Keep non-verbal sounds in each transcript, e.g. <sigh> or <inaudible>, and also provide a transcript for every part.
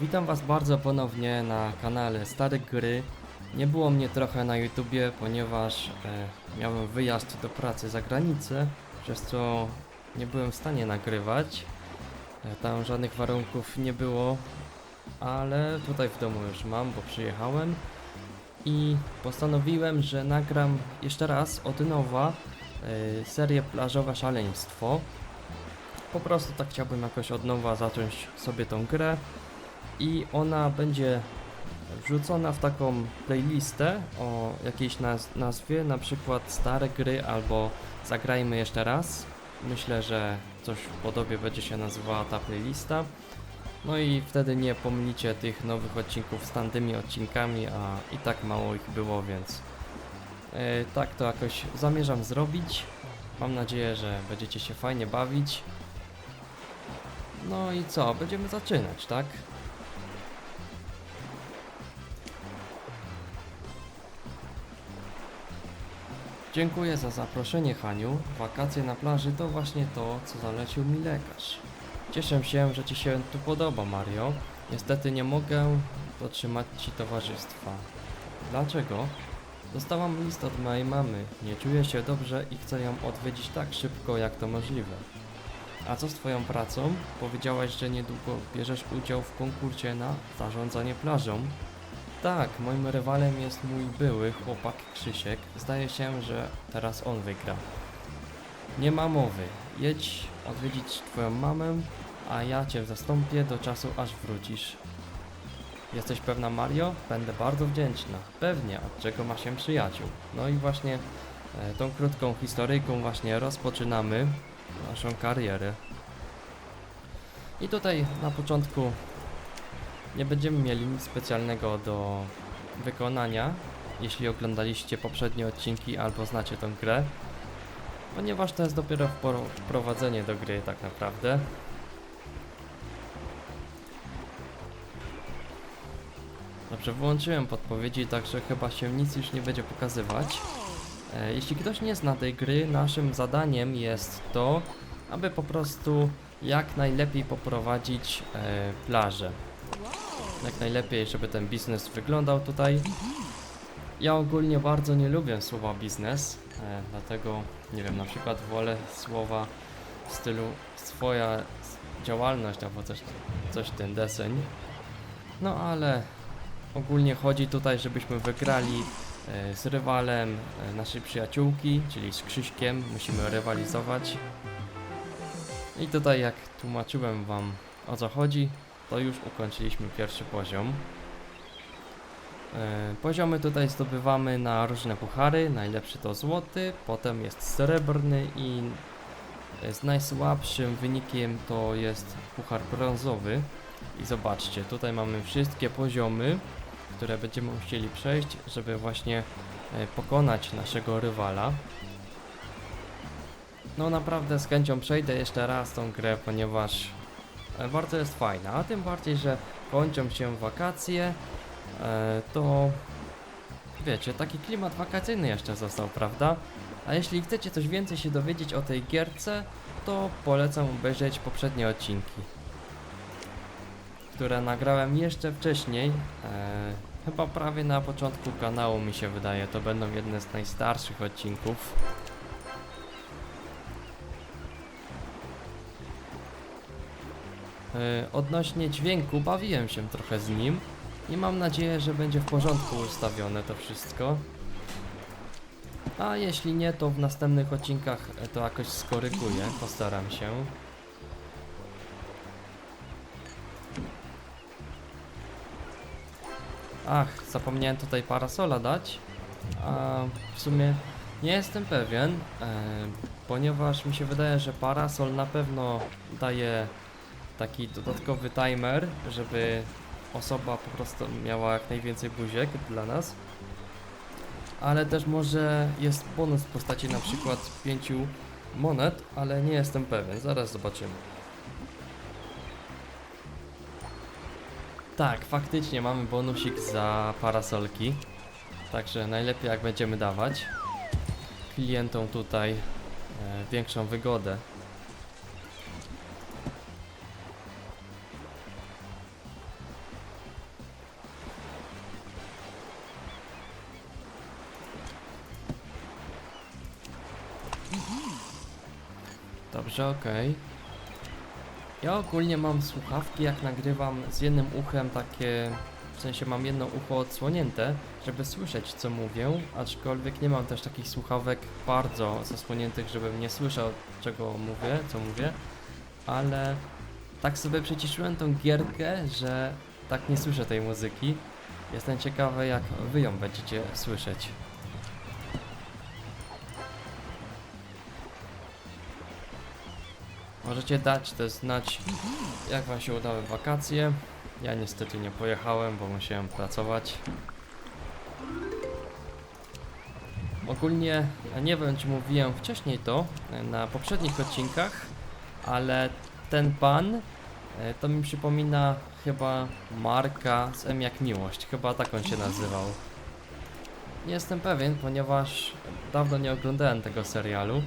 Witam Was bardzo ponownie na kanale Stare Gry. Nie było mnie trochę na YouTubie, ponieważ e, miałem wyjazd do pracy za granicę, przez co nie byłem w stanie nagrywać. E, tam żadnych warunków nie było, ale tutaj w domu już mam, bo przyjechałem i postanowiłem, że nagram jeszcze raz od nowa e, serię Plażowe Szaleństwo. Po prostu tak chciałbym jakoś od nowa zacząć sobie tą grę i ona będzie wrzucona w taką playlistę o jakiejś naz- nazwie, na przykład stare gry albo zagrajmy jeszcze raz. Myślę, że coś w podobie będzie się nazywała ta playlista. No i wtedy nie pomylicie tych nowych odcinków z tamtymi odcinkami, a i tak mało ich było, więc e, tak to jakoś zamierzam zrobić. Mam nadzieję, że będziecie się fajnie bawić. No i co? Będziemy zaczynać, tak? Dziękuję za zaproszenie, Haniu. Wakacje na plaży to właśnie to, co zalecił mi lekarz. Cieszę się, że Ci się tu podoba, Mario. Niestety nie mogę dotrzymać Ci towarzystwa. Dlaczego? Dostałam list od mojej mamy. Nie czuję się dobrze i chcę ją odwiedzić tak szybko, jak to możliwe. A co z Twoją pracą? Powiedziałaś, że niedługo bierzesz udział w konkursie na zarządzanie plażą. Tak, moim rywalem jest mój były chłopak Krzysiek. Zdaje się, że teraz on wygra. Nie ma mowy. Jedź odwiedzić twoją mamę, a ja cię zastąpię do czasu aż wrócisz. Jesteś pewna Mario? Będę bardzo wdzięczna. Pewnie, od czego ma się przyjaciół. No i właśnie e, tą krótką historyjką właśnie rozpoczynamy naszą karierę. I tutaj na początku nie będziemy mieli nic specjalnego do wykonania, jeśli oglądaliście poprzednie odcinki albo znacie tę grę, ponieważ to jest dopiero wpro- wprowadzenie do gry tak naprawdę. Dobrze, wyłączyłem podpowiedzi, także chyba się nic już nie będzie pokazywać. E, jeśli ktoś nie zna tej gry, naszym zadaniem jest to, aby po prostu jak najlepiej poprowadzić e, plażę jak najlepiej, żeby ten biznes wyglądał tutaj. Ja ogólnie bardzo nie lubię słowa biznes, e, dlatego nie wiem, na przykład wolę słowa w stylu swoja działalność albo coś, coś ten deseń. No ale ogólnie chodzi tutaj, żebyśmy wygrali e, z rywalem e, naszej przyjaciółki, czyli z Krzyśkiem. Musimy rywalizować. I tutaj jak tłumaczyłem wam o co chodzi, to już ukończyliśmy pierwszy poziom. E, Poziomy tutaj zdobywamy na różne puchary. Najlepszy to złoty, potem jest srebrny i z najsłabszym wynikiem to jest puchar brązowy. I zobaczcie, tutaj mamy wszystkie poziomy, które będziemy musieli przejść, żeby właśnie e, pokonać naszego rywala. No naprawdę z chęcią przejdę jeszcze raz tą grę, ponieważ bardzo jest fajna, a tym bardziej, że kończą się wakacje, e, to wiecie, taki klimat wakacyjny jeszcze został, prawda? A jeśli chcecie coś więcej się dowiedzieć o tej gierce, to polecam obejrzeć poprzednie odcinki, które nagrałem jeszcze wcześniej, e, chyba prawie na początku kanału mi się wydaje, to będą jedne z najstarszych odcinków. Odnośnie dźwięku, bawiłem się trochę z nim i mam nadzieję, że będzie w porządku ustawione to wszystko. A jeśli nie, to w następnych odcinkach e, to jakoś skoryguję, postaram się. Ach, zapomniałem tutaj parasola dać, a w sumie nie jestem pewien, e, ponieważ mi się wydaje, że parasol na pewno daje taki dodatkowy timer, żeby osoba po prostu miała jak najwięcej buziek dla nas. Ale też może jest bonus w postaci na przykład 5 monet, ale nie jestem pewien. Zaraz zobaczymy. Tak, faktycznie mamy bonusik za parasolki. Także najlepiej jak będziemy dawać klientom tutaj e, większą wygodę. Dobrze, okej. Ja ogólnie mam słuchawki, jak nagrywam z jednym uchem takie, w sensie mam jedno ucho odsłonięte, żeby słyszeć co mówię, aczkolwiek nie mam też takich słuchawek bardzo zasłoniętych, żebym nie słyszał czego mówię, co mówię, ale tak sobie przyciszyłem tą gierkę, że tak nie słyszę tej muzyki. Jestem ciekawy jak wy ją będziecie słyszeć. Możecie dać też znać, jak wam się udały wakacje. Ja niestety nie pojechałem, bo musiałem pracować. Ogólnie, nie wiem czy mówiłem wcześniej to e, na poprzednich odcinkach, ale ten pan e, to mi przypomina chyba Marka z M jak Miłość. Chyba tak on się nazywał. Nie jestem pewien, ponieważ dawno nie oglądałem tego serialu.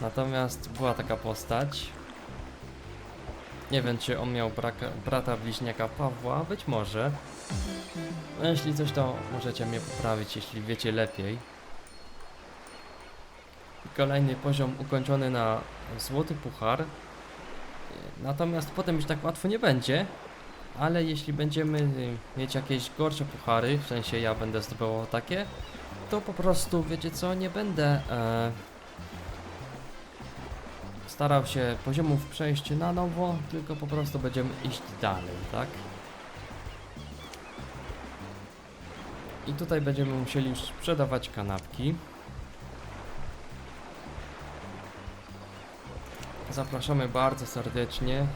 Natomiast była taka postać. Nie wiem, czy on miał braka, brata bliźniaka Pawła, być może. No, jeśli coś, to możecie mnie poprawić, jeśli wiecie lepiej. Kolejny poziom ukończony na złoty puchar. Natomiast potem już tak łatwo nie będzie. Ale jeśli będziemy mieć jakieś gorsze puchary, w sensie ja będę zdobywał takie, to po prostu, wiecie co, nie będę e, starał się poziomów przejść na nowo, tylko po prostu będziemy iść dalej, tak? I tutaj będziemy musieli już sprzedawać kanapki. Zapraszamy bardzo serdecznie.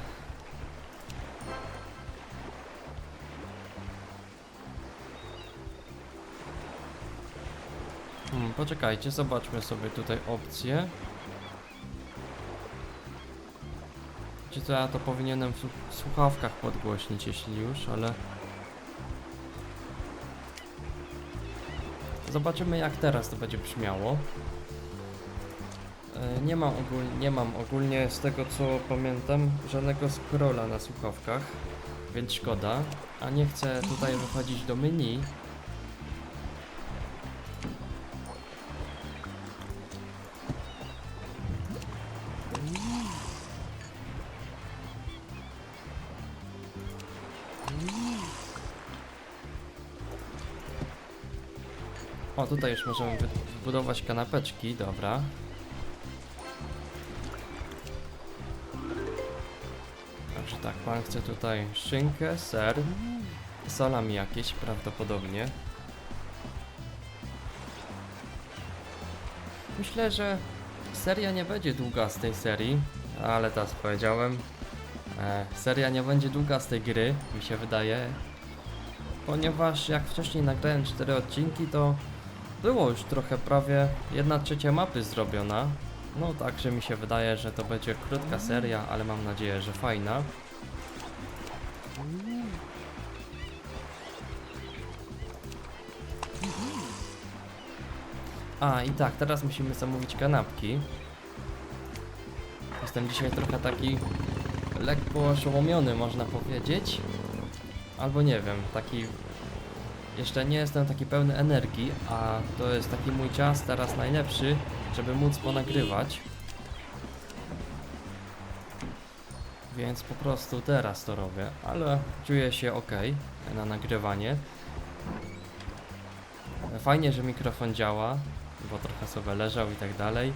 Hmm, poczekajcie, zobaczmy sobie tutaj opcje. Czy to ja to powinienem w słu- słuchawkach podgłośnić, jeśli już, ale... Zobaczymy jak teraz to będzie brzmiało. E, Nie mam, ogólnie, nie mam ogólnie z tego co pamiętam żadnego scrolla na słuchawkach, więc szkoda. A nie chcę tutaj wychodzić do menu. Tutaj już możemy wy- wybudować kanapeczki, dobra. Także tak, pan chce tutaj szynkę, ser, salami jakieś prawdopodobnie. Myślę, że seria nie będzie długa z tej serii, ale teraz powiedziałem. E, seria nie będzie długa z tej gry, mi się wydaje. Ponieważ jak wcześniej nagrałem 4 odcinki, to było już trochę prawie 1 trzecia mapy zrobiona. No także mi się wydaje, że to będzie krótka seria, ale mam nadzieję, że fajna. A i tak, teraz musimy zamówić kanapki. Jestem dzisiaj trochę taki lekko oszołomiony, można powiedzieć. Albo nie wiem, taki jeszcze nie jestem taki pełny energii, a to jest taki mój czas teraz najlepszy, żeby móc ponagrywać. Więc po prostu teraz to robię, ale czuję się ok na nagrywanie. Fajnie, że mikrofon działa, bo trochę sobie leżał i tak dalej.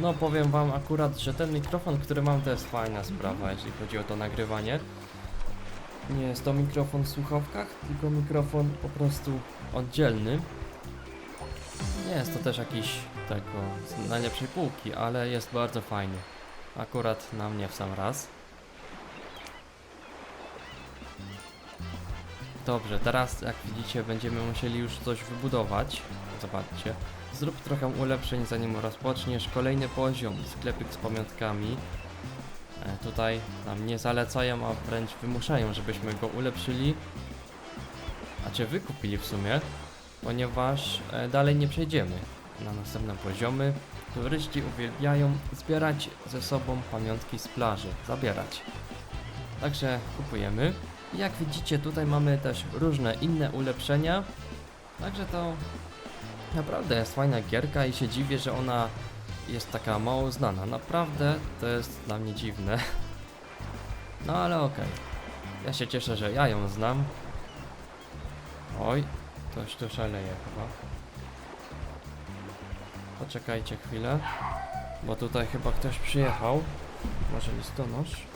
No powiem wam akurat, że ten mikrofon, który mam to jest fajna sprawa, jeśli chodzi o to nagrywanie. Nie jest to mikrofon w słuchawkach, tylko mikrofon po prostu oddzielny. Nie jest to też jakiś tego z najlepszej półki, ale jest bardzo fajny. Akurat na mnie w sam raz. Dobrze, teraz jak widzicie będziemy musieli już coś wybudować. Zobaczcie. Zrób trochę ulepszeń zanim rozpoczniesz kolejny poziom, sklepik z pamiątkami. E, tutaj nam nie zalecają, a wręcz wymuszają, żebyśmy go ulepszyli. A czy wykupili w sumie? Ponieważ e, dalej nie przejdziemy na następne poziomy. Turyści uwielbiają zbierać ze sobą pamiątki z plaży, zabierać. Także kupujemy. Jak widzicie tutaj mamy też różne inne ulepszenia. Także to Naprawdę jest fajna gierka i się dziwię, że ona jest taka mało znana. Naprawdę to jest dla mnie dziwne. <laughs> No ale okej. Ja się cieszę, że ja ją znam. Oj, ktoś tu szaleje chyba. Poczekajcie chwilę, bo tutaj chyba ktoś przyjechał. Może listonosz?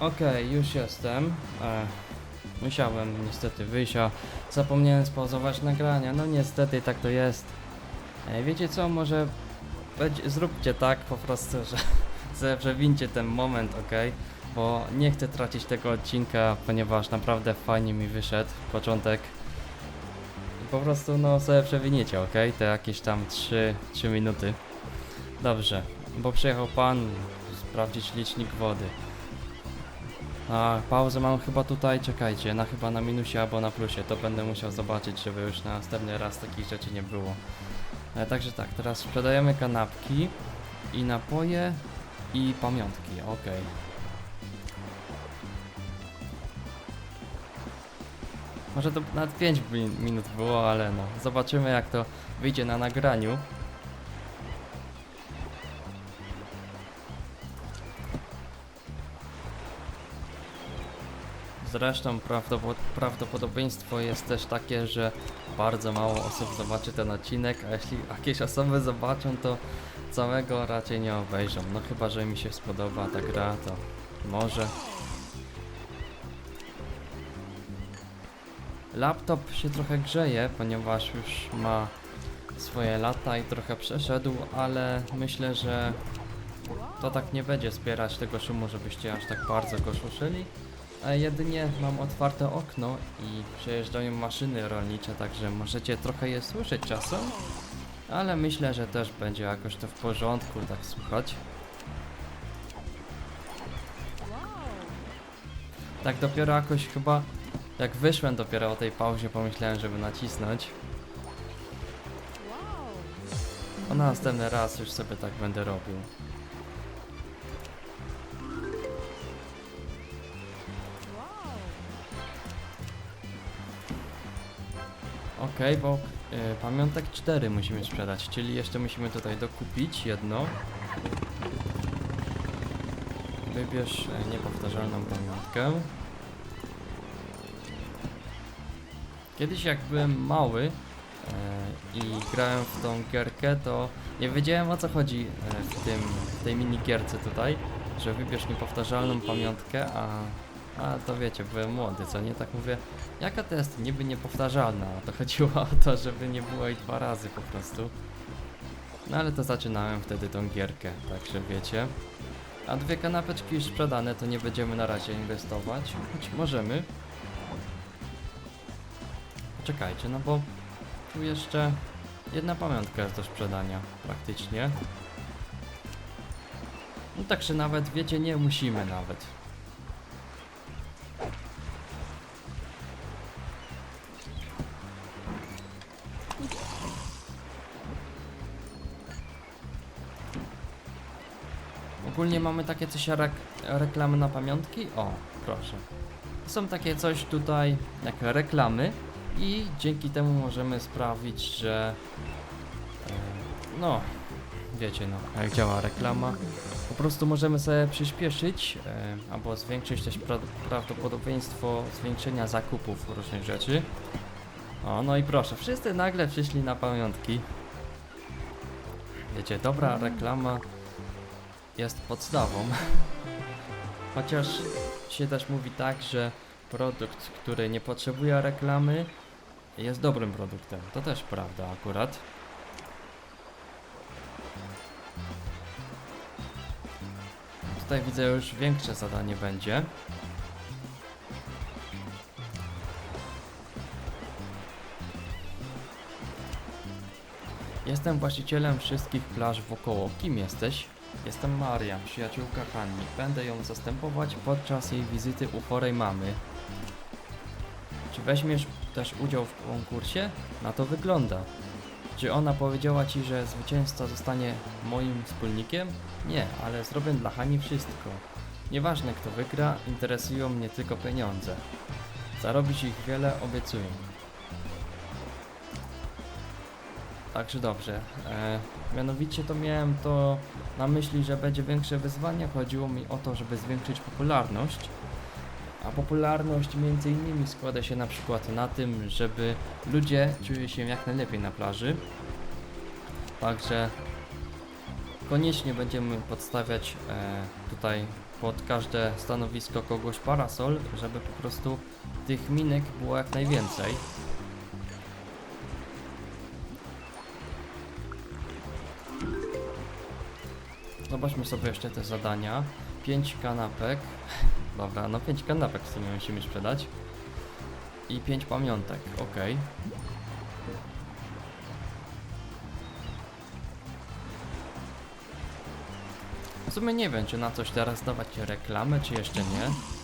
Okej, już jestem. E, musiałem niestety wyjść, a zapomniałem spauzować nagrania. No niestety tak to jest. E, wiecie co, może będzie, zróbcie tak po prostu, że, <laughs> przewincie ten moment, ok? Bo nie chcę tracić tego odcinka, ponieważ naprawdę fajnie mi wyszedł początek. Po prostu no sobie przewiniecie, ok? Te jakieś tam 3, 3 minuty. Dobrze, bo przyjechał pan sprawdzić licznik wody. A pauzę mam chyba tutaj, czekajcie, na chyba na minusie albo na plusie, to będę musiał zobaczyć, żeby już na następny raz takich rzeczy nie było. E, także tak, teraz sprzedajemy kanapki i napoje i pamiątki, okej. Może to nawet 5 min- minut było, ale no, zobaczymy jak to wyjdzie na nagraniu. Zresztą prawdopo- prawdopodobieństwo jest też takie, że bardzo mało osób zobaczy ten odcinek, a jeśli jakieś osoby zobaczą, to całego raczej nie obejrzą. No chyba, że mi się spodoba ta gra, to może. Laptop się trochę grzeje, ponieważ już ma swoje lata i trochę przeszedł, ale myślę, że to tak nie będzie zbierać tego szumu, żebyście aż tak bardzo go szuszyli. A jedynie mam otwarte okno i przejeżdżają maszyny rolnicze, także możecie trochę je słyszeć czasem. Ale myślę, że też będzie jakoś to w porządku, tak słuchać. Tak dopiero jakoś chyba, jak wyszłem dopiero o tej pauzie, pomyślałem, żeby nacisnąć. A na następny raz już sobie tak będę robił. Okej, bo y, pamiątek 4 musimy sprzedać, czyli jeszcze musimy tutaj dokupić jedno. Wybierz e, niepowtarzalną pamiątkę. Kiedyś jak byłem mały e, i grałem w tą gierkę, to nie wiedziałem o co chodzi e, w, tym, w tej minigierce tutaj, że wybierz niepowtarzalną pamiątkę, a, a to wiecie, byłem młody, co nie? Tak mówię, Jaka to jest niby niepowtarzalna? To chodziło <laughs> o to, żeby nie było jej dwa razy po prostu. No ale to zaczynałem wtedy tą gierkę, także wiecie. A dwie kanapeczki już sprzedane, to nie będziemy na razie inwestować, choć możemy. Czekajcie, no bo tu jeszcze jedna pamiątka jest do sprzedania, praktycznie. No także nawet, wiecie, nie musimy nawet. Ogólnie mamy takie coś jak reklamy na pamiątki. O, proszę. Są takie coś tutaj jak reklamy i dzięki temu możemy sprawić, że e, no, wiecie no, jak działa reklama. Po prostu możemy sobie przyspieszyć e, albo zwiększyć też pra prawdopodobieństwo zwiększenia zakupów różnych rzeczy. O, no i proszę, wszyscy nagle przyszli na pamiątki. Wiecie, dobra reklama jest podstawą. Chociaż się też mówi tak, że produkt, który nie potrzebuje reklamy, jest dobrym produktem. To też prawda akurat. Tutaj widzę już większe zadanie będzie. Jestem właścicielem wszystkich plaż wokoło. Kim jesteś? Jestem Maria, przyjaciółka Hanni. Będę ją zastępować podczas jej wizyty u chorej mamy. Czy weźmiesz też udział w konkursie? Na to wygląda. Czy ona powiedziała ci, że zwycięzca zostanie moim wspólnikiem? Nie, ale zrobię dla Hani wszystko. Nieważne kto wygra, interesują mnie tylko pieniądze. Zarobić ich wiele obiecuję. Także dobrze. E, mianowicie to miałem to na myśli, że będzie większe wyzwanie. Chodziło mi o to, żeby zwiększyć popularność. A popularność między innymi składa się na przykład na tym, żeby ludzie czuli się jak najlepiej na plaży. Także koniecznie będziemy podstawiać e, tutaj pod każde stanowisko kogoś parasol, żeby po prostu tych minek było jak najwięcej. Zobaczmy sobie jeszcze te zadania. 5 kanapek. <laughs> Dobra, no 5 kanapek w sumie musimy sprzedać. I 5 pamiątek, ok. W sumie nie wiem, czy na coś teraz dawać reklamę, czy jeszcze nie.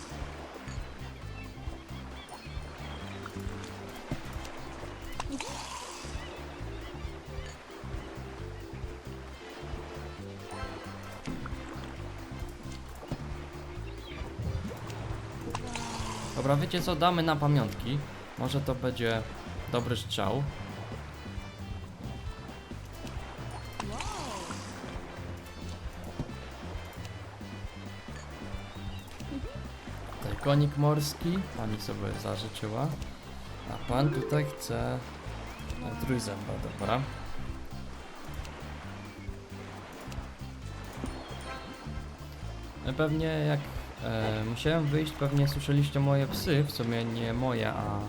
Wiecie co, damy na pamiątki. Może to będzie dobry strzał. Tutaj konik morski, pani sobie zażyczyła. A pan tutaj chce trójzęba, dobra. Pewnie jak e, musiałem wyjść, pewnie słyszeliście moje psy, w sumie nie moje, a,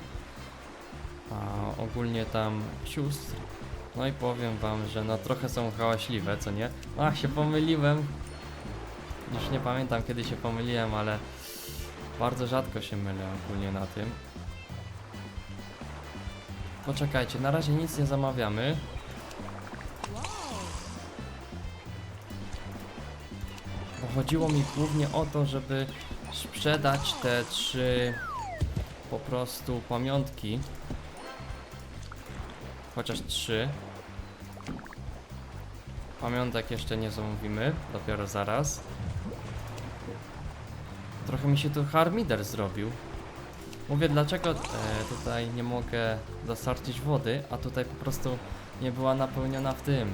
a ogólnie tam sióstr. No i powiem wam, że no trochę są hałaśliwe, co nie? Ach, się pomyliłem. Już nie pamiętam kiedy się pomyliłem, ale bardzo rzadko się mylę ogólnie na tym. Poczekajcie, na razie nic nie zamawiamy. Chodziło mi głównie o to, żeby sprzedać te trzy po prostu pamiątki. Chociaż trzy. Pamiątek jeszcze nie zamówimy, dopiero zaraz. Trochę mi się tu harmider zrobił. Mówię, dlaczego e, tutaj nie mogę dostarczyć wody, a tutaj po prostu nie była napełniona w tym.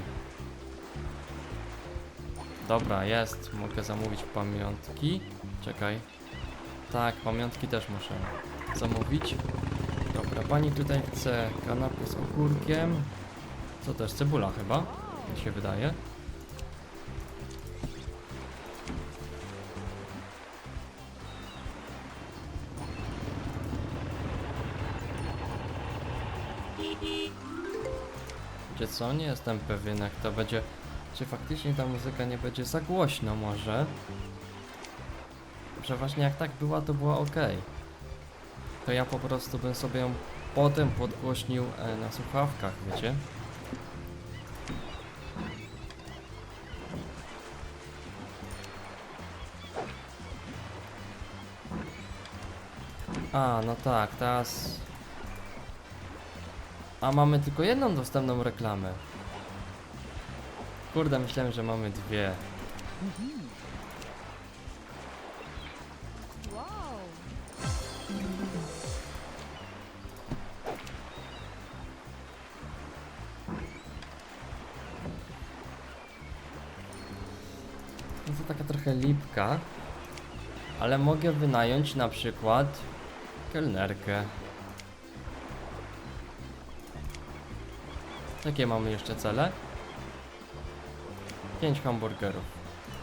Dobra, jest. Mogę zamówić pamiątki. Czekaj. Tak, pamiątki też muszę zamówić. Dobra, pani tutaj chce kanapę z ogórkiem. Co jest? Cebula chyba? Mi się wydaje. Wiecie co? Nie jestem pewien jak to będzie czy faktycznie ta muzyka nie będzie za głośno może? Przeważnie jak tak była, to była ok. To ja po prostu bym sobie ją potem podgłośnił e, na słuchawkach, wiecie? A, no tak, teraz... A mamy tylko jedną dostępną reklamę. Kurde, myślałem, że mamy dwie. No to taka trochę lipka. Ale mogę wynająć na przykład kelnerkę. Jakie mamy jeszcze cele? 5 hamburgerów.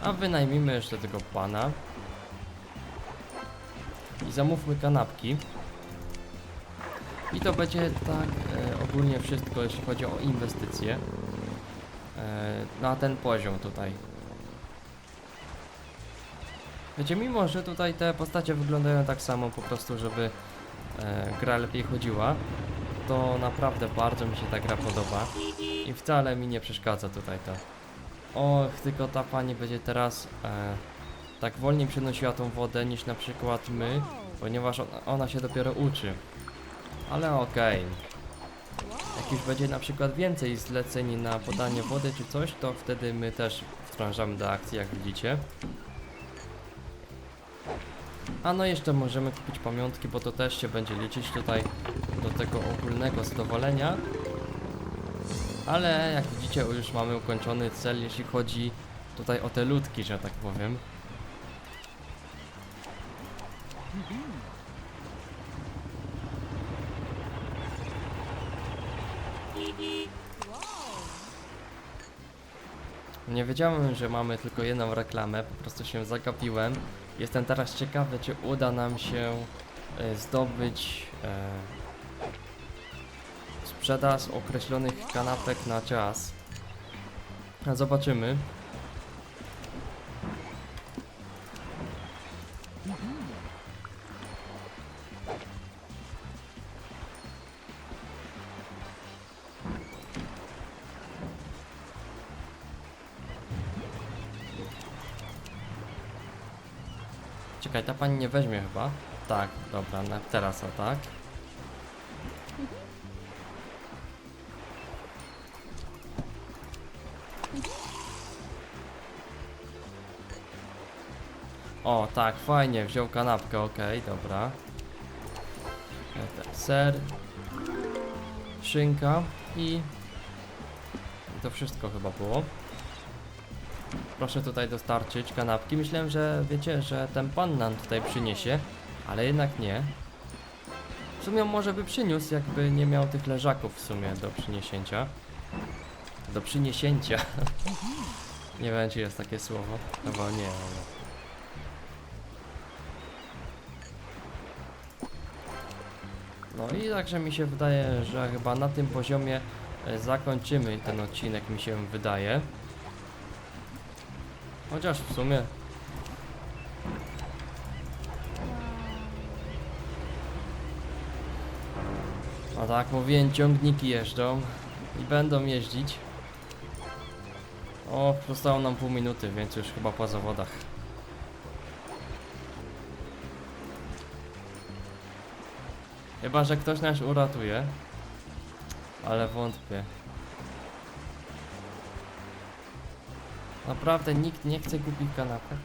A wynajmijmy jeszcze tego pana. I zamówmy kanapki. I to będzie tak e, ogólnie wszystko, jeśli chodzi o inwestycje. E, na ten poziom tutaj. Wiecie, mimo że tutaj te postacie wyglądają tak samo, po prostu, żeby e, gra lepiej chodziła, to naprawdę bardzo mi się ta gra podoba i wcale mi nie przeszkadza tutaj to. Och, tylko ta pani będzie teraz e, tak wolniej przenosiła tą wodę niż na przykład my, ponieważ ona, ona się dopiero uczy. Ale okej. Jak już będzie na przykład więcej zleceń na podanie wody czy coś, to wtedy my też wtrążamy do akcji, jak widzicie. A no jeszcze możemy kupić pamiątki, bo to też się będzie liczyć tutaj do tego ogólnego zadowolenia. Ale jak widzicie już mamy ukończony cel, jeśli chodzi tutaj o te ludki, że tak powiem. Nie wiedziałem, że mamy tylko jedną reklamę, po prostu się zagapiłem. Jestem teraz ciekawy, czy uda nam się e, zdobyć e, sprzedaż określonych kanapek na czas. Zobaczymy. Czekaj, ta pani nie weźmie chyba. Tak, dobra, teraz o tak. O, tak, fajnie, wziął kanapkę, okej, dobra. E, Ser, szynka i... to wszystko chyba było. Proszę tutaj dostarczyć kanapki. Myślałem, że wiecie, że ten pan nam tutaj przyniesie, ale jednak nie. W sumie może by przyniósł, jakby nie miał tych leżaków w sumie do przyniesięcia. Do przyniesięcia. <laughs> nie wiem, czy jest takie słowo. Chyba nie, ale... No i także mi się wydaje, że chyba na tym poziomie e, zakończymy ten odcinek, mi się wydaje. Chociaż w sumie. A tak mówiłem, ciągniki jeżdżą i będą jeździć. O, zostało nam pół minuty, więc już chyba po zawodach. Chyba, że ktoś nas uratuje. Ale wątpię. Naprawdę nikt nie chce kupić kanapek.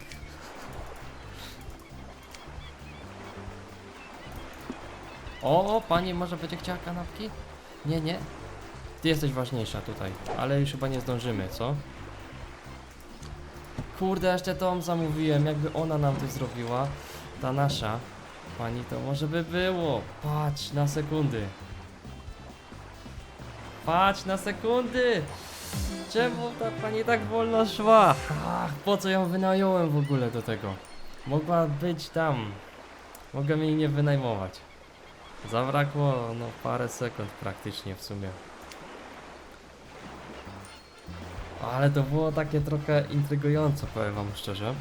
O, pani może będzie chciała kanapki? Nie, nie. Ty jesteś ważniejsza tutaj, ale już chyba nie zdążymy, co? Kurde, jeszcze tą zamówiłem, jakby ona nam to zrobiła, ta nasza pani, to może by było. Patrz na sekundy. Patrz na sekundy! Czemu ta pani tak wolno szła? Ach, po co ją wynająłem w ogóle do tego? Mogła być tam. Mogłem jej nie wynajmować. Zabrakło no parę sekund praktycznie w sumie. Ale to było takie trochę intrygujące, powiem wam szczerze.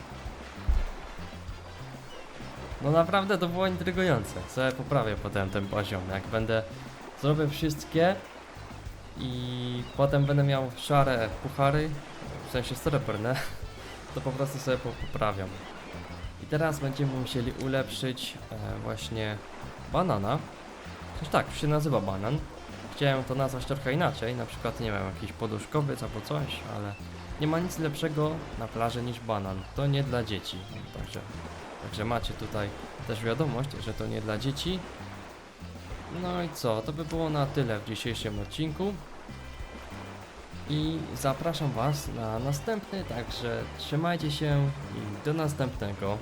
No naprawdę to było intrygujące. Sobie poprawię potem ten poziom. Jak będę zrobię wszystkie i potem będę miał szare puchary, w sensie srebrne, <laughs> to po prostu sobie po- poprawiam. I teraz będziemy musieli ulepszyć e, właśnie banana. Coś tak, się nazywa banan. Chciałem to nazwać trochę inaczej, na przykład nie wiem, jakiś poduszkowiec albo coś, ale nie ma nic lepszego na plaży niż banan. To nie dla dzieci. Także, także macie tutaj też wiadomość, że to nie dla dzieci. No i co, to by było na tyle w dzisiejszym odcinku. I zapraszam Was na następny, także trzymajcie się i do następnego.